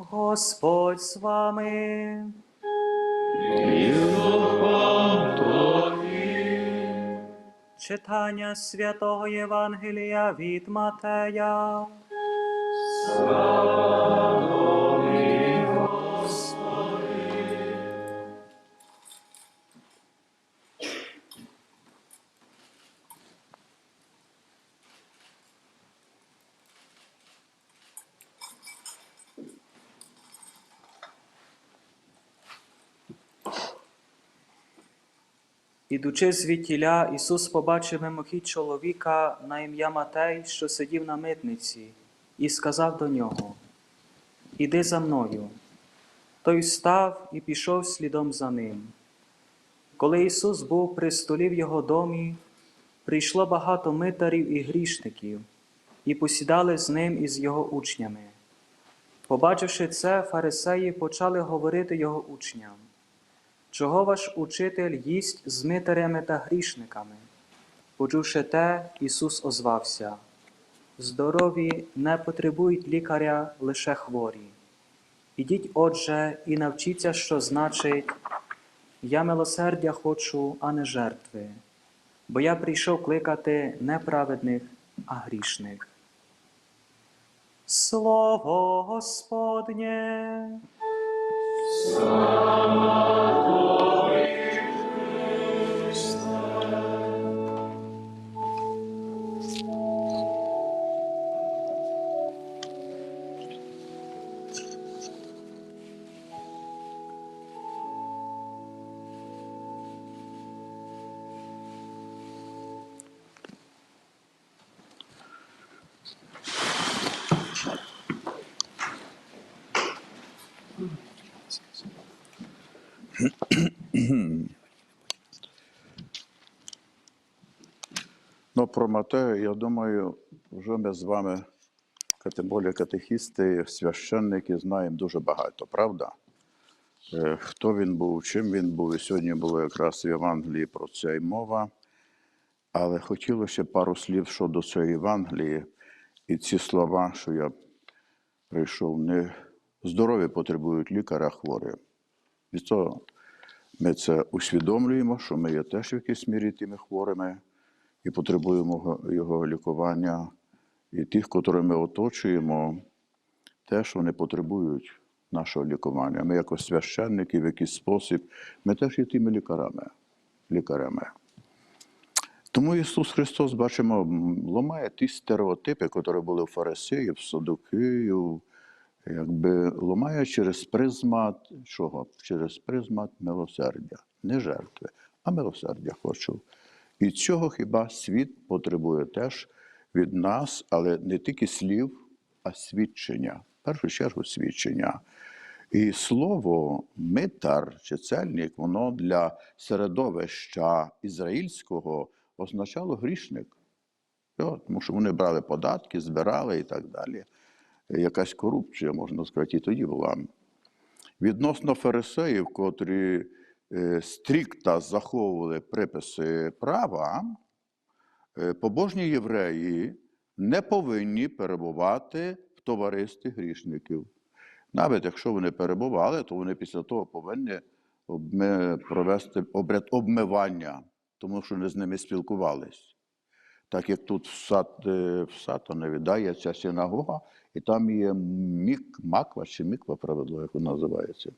Господь з вами. І. Читання святого Євангелія від Матея. Ідучи звідтіля, Ісус побачив мимохідь чоловіка на ім'я Матей, що сидів на митниці, і сказав до нього: Іди за мною. Той встав і пішов слідом за ним. Коли Ісус був при столі в його домі, прийшло багато митарів і грішників, і посідали з ним і з його учнями. Побачивши це, фарисеї почали говорити його учням. Чого ваш учитель їсть з митарями та грішниками? Почувши те, Ісус озвався: Здорові не потребують лікаря лише хворі. Ідіть, отже, і навчіться, що значить Я милосердя хочу, а не жертви, бо я прийшов кликати не праведних, а грішних. Слово Господнє. Sama Ну, про Матея, я думаю, вже ми з вами, тим більше катехісти, священники, знаємо дуже багато, правда? Е, Хто він був, чим він був, і сьогодні було якраз в Євангелії про це й мова. Але хотілося пару слів щодо цієї Євангелії і ці слова, що я прийшов, не здорові потребують лікаря хворі. Від того ми це усвідомлюємо, що ми є теж в якійсь мірі тими хворими і потребуємо його- лікування. І тих, котрих ми оточуємо, теж вони потребують нашого лікування. Ми, як священники, в якийсь спосіб, ми теж є тими лікарями. лікарями. Тому Ісус Христос, бачимо, ламає ті стереотипи, які були у фарисеїв, садокеїв, якби ламає через призмат чого? Через призмат милосердя, не жертви, а милосердя хочу. І цього хіба світ потребує теж від нас, але не тільки слів, а свідчення. В першу чергу свідчення. І слово митар чи цельник, воно для середовища ізраїльського означало грішник. Тому що вони брали податки, збирали і так далі. Якась корупція, можна сказати, і тоді була. Відносно фарисеїв, котрі е, стрікта заховували приписи права, е, побожні євреї не повинні перебувати в товаристві грішників. Навіть якщо вони перебували, то вони після того повинні провести обряд обмивання, тому що вони з ними спілкувались. Так як тут в, Сат, е, Сатанові да, є ця синагога, і там є мік, маква чи міква, правило, як вона називається.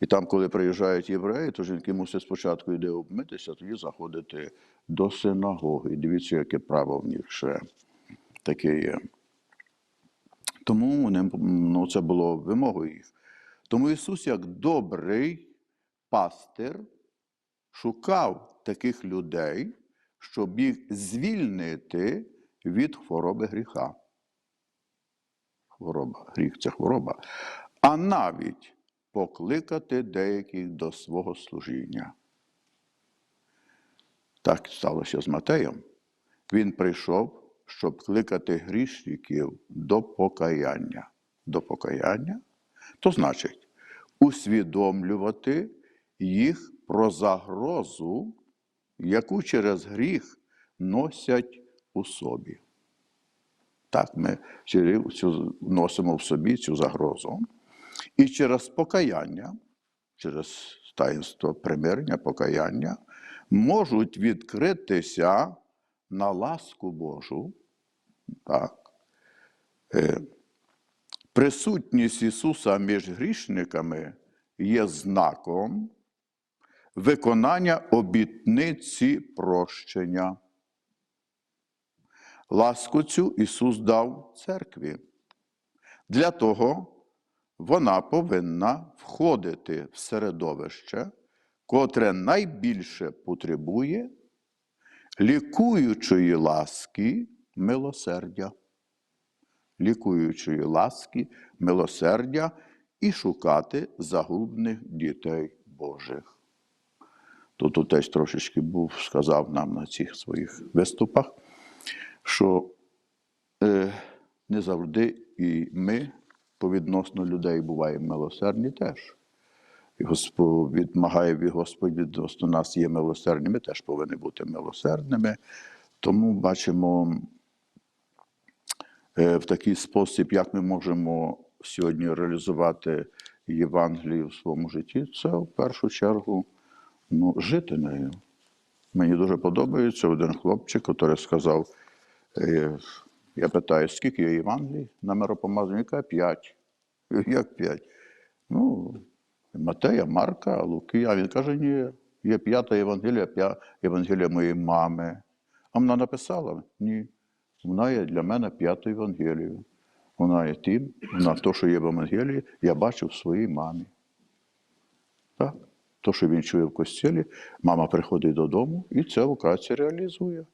І там, коли приїжджають євреї, то жінки мусять спочатку йде обмитися, тоді заходити до синагоги. І дивіться, яке право в них ще таке є. Тому ну, це було вимогою їх. Тому Ісус, як добрий пастир, шукав таких людей, щоб їх звільнити від хвороби гріха. Хвороба, гріх це хвороба. А навіть покликати деяких до свого служіння. Так сталося з Матеєм. Він прийшов, щоб кликати грішників до покаяння. До покаяння то значить усвідомлювати їх про загрозу, яку через гріх носять у собі. Так, ми цю носимо в собі цю загрозу. І через покаяння, через таїнство примирення, покаяння, можуть відкритися на ласку Божу. Так. Е, Присутність Ісуса між грішниками є знаком виконання обітниці прощення. Ласку цю Ісус дав церкві. Для того вона повинна входити в середовище, котре найбільше потребує лікуючої ласки милосердя. Лікуючої ласки, милосердя і шукати загубних дітей Божих. Тут теж трошечки був, сказав нам на цих своїх виступах, що е, не завжди і ми по відносно людей буваємо милосердні теж. І Господь відмагає від Господь відносно нас є милосердні, ми теж повинні бути милосердними. Тому бачимо е, в такий спосіб, як ми можемо сьогодні реалізувати Євангелію в своєму житті, це в першу чергу ну, жити нею. Мені дуже подобається один хлопчик, який сказав, я питаю, скільки є Євангелій на миропомазання? Він п'ять. Як п'ять? Ну, Матея, Марка, Луки. А він каже, ні, є п'ята Євангелія, п'я Євангелія моєї мами. А вона написала? Ні. Вона є для мене п'ятою Євангелією. Вона є тим, вона то, що є в Євангелії, я бачив в своїй мамі. Так? То, що він чує в костілі, мама приходить додому і це вкратці реалізує.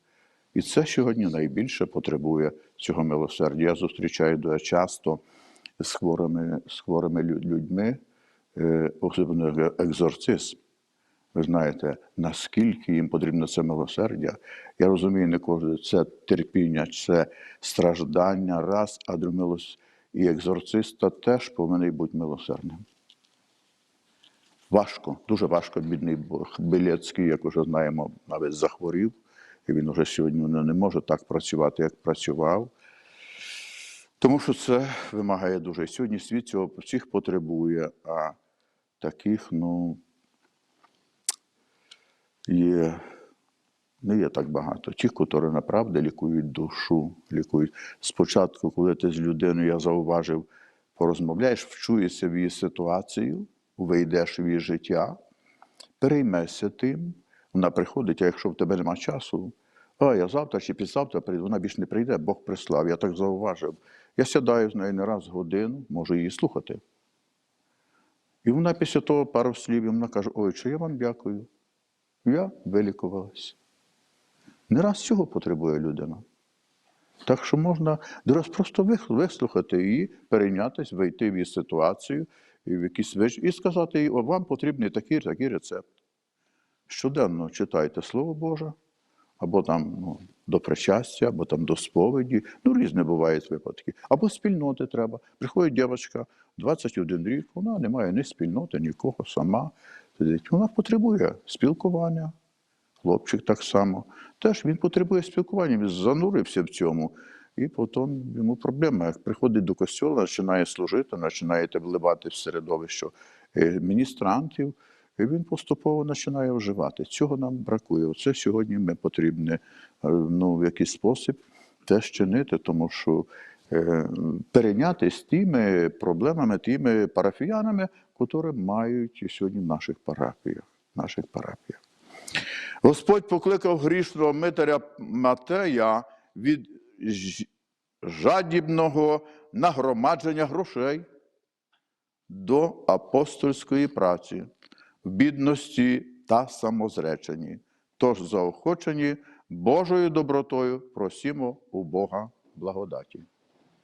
І це сьогодні найбільше потребує цього милосердя. Я зустрічаю дуже часто з хворими, з хворими людьми, е, особливо екзорцизм. Ви знаєте, наскільки їм потрібно це милосердя. Я розумію, не кожен це терпіння, це страждання раз, а милос... І екзорциста теж повинен бути милосердним. Важко, дуже важко. Бідний Бог Білецький, як вже знаємо, навіть захворів, і він вже сьогодні ну, не може так працювати, як працював. Тому що це вимагає дуже. Сьогодні світ цього всіх потребує, а таких, ну, є, не є так багато. Ті, які направду лікують душу, лікують. Спочатку, коли ти з людиною, я зауважив, порозмовляєш, вчуєшся в її ситуацію, вийдеш в її життя, переймешся тим, вона приходить, а якщо в тебе нема часу, а я завтра чи післязавтра прийду, вона більше не прийде, Бог прислав. Я так зауважив. Я сідаю з нею не раз в годину, можу її слухати. І вона після того пару слів, і вона каже: Ой, що я вам дякую. Я вилікувалася. Не раз цього потребує людина. Так що можна раз просто вислухати її, перейнятись, вийти в її ситуацію в якийсь вич... і сказати їй, вам потрібний такий, такий рецепт. Щоденно читайте Слово Боже, або там ну, до причастя, або там до сповіді. Ну, різні бувають випадки. Або спільноти треба. Приходить дівчинка 21 рік, вона не має ні спільноти, нікого сама. Вона потребує спілкування. Хлопчик так само. Теж він потребує спілкування, він занурився в цьому. І потім йому проблема. Як приходить до костюла, починає служити, починаєте вливати в середовище е, міністрантів, і він поступово починає вживати. Цього нам бракує. Оце сьогодні ми потрібно е, ну, в якийсь спосіб теж чинити, тому що е, перейнятися тими проблемами, тими парафіянами, які мають сьогодні в наших парафіях. Наших парафіях. Господь покликав грішного митаря Матея від жадібного нагромадження грошей до апостольської праці, бідності та самозреченні. Тож заохочені Божою добротою просімо у Бога благодаті.